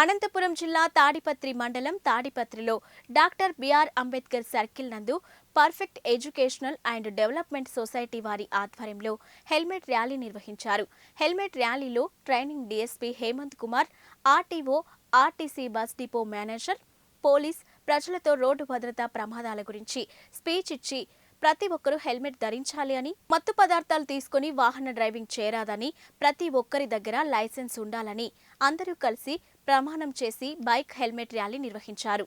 అనంతపురం జిల్లా తాడిపత్రి మండలం తాడిపత్రిలో డాక్టర్ బిఆర్ అంబేద్కర్ సర్కిల్ నందు perfect educational and development society వారి ఆధ్వర్యంలో హెల్మెట్ ర్యాలీ నిర్వహించారు. హెల్మెట్ ర్యాలీలో training DSP Hemanth Kumar RTO RTC bus depot manager police ప్రజలతో రోడ్డు భద్రతా ప్రమాదాల గురించి స్పీచ్ ఇచ్చి ప్రతి ఒక్కరూ హెల్మెట్ ధరించాలి అని మత్తు పదార్థాలు తీసుకుని వాహన డ్రైవింగ్ చేయరాదని ప్రతి ఒక్కరి దగ్గర లైసెన్స్ ఉండాలని అందరూ కలిసి ప్రమాణం చేసి బైక్ హెల్మెట్ ర్యాలీ నిర్వహించారు.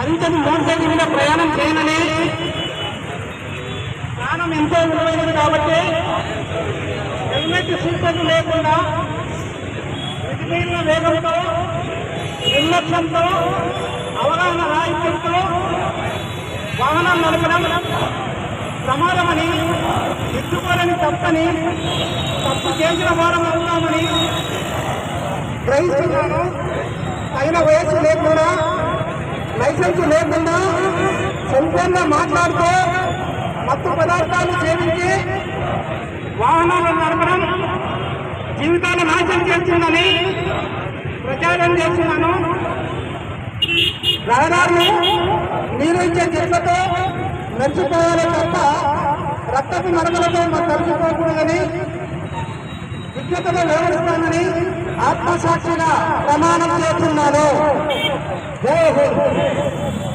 కనీసం మూడు సైకిల్ మీద ప్రయాణం చేయనని ప్రాణం ఎంతో విలువైనది కాబట్టి హెల్మెట్ సూచనలు లేకుండా మితిమీరిన వేగంతో నిర్లక్ష్యంతో అవగాహన రాహిత్యంతో వాహనం నడపడం ప్రమాదమని ఎత్తుకోలేని తప్పని తప్పు చేసిన వారం అవుతామని గ్రహిస్తున్నాను. తగిన వయస్సు లేకుండా లైసెన్స్ లేకుండా సంపూర్ణ మాట్లాడుతూ మత్తు పదార్థాలు సేవించి వాహనాలను నడపడం జీవితాన్ని నాశనం చేస్తుందని ప్రచారం చేస్తున్నాను. రహదారులు నీరు ఇచ్చే చెట్లతో మెరిచిపోవాలే తప్ప రక్తపు మరకలతో మనం తలుచుకోకూడదని విజ్ఞతతో వ్యవహరిస్తానని ఆత్మసాక్షిగా ప్రమాణం చేస్తున్నాను. Vamos!